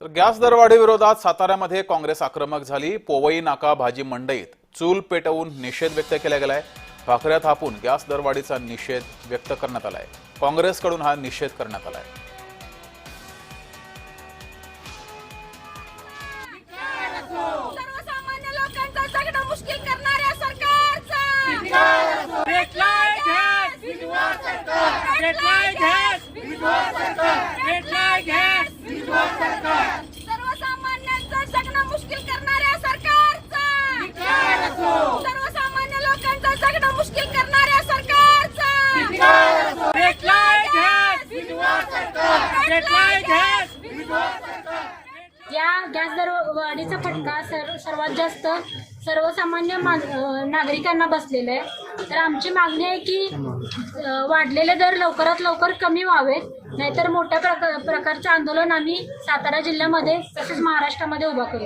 तर गॅस दरवाढी विरोधात साताऱ्यामध्ये काँग्रेस आक्रमक झाली. पोवई नाका भाजी मंडईत चूल पेटवून निषेध व्यक्त केला गेलाय. भाकऱ्या थापून गॅस दरवाढीचा निषेध व्यक्त करण्यात आलाय. काँग्रेसकडून हा निषेध करण्यात आलाय. सर्वसामान्य या गॅस दरवाढीचा फटका सर्व सर्वात जास्त सर्वसामान्य नागरिकांना बसलेला आहे. तर आमची मागणी आहे की वाढलेले दर लवकरात लवकर कमी व्हावेत नाहीतर मोठ्या प्रकारचं आंदोलन आम्ही सातारा जिल्ह्यामध्ये तसेच महाराष्ट्रामध्ये उभा करू.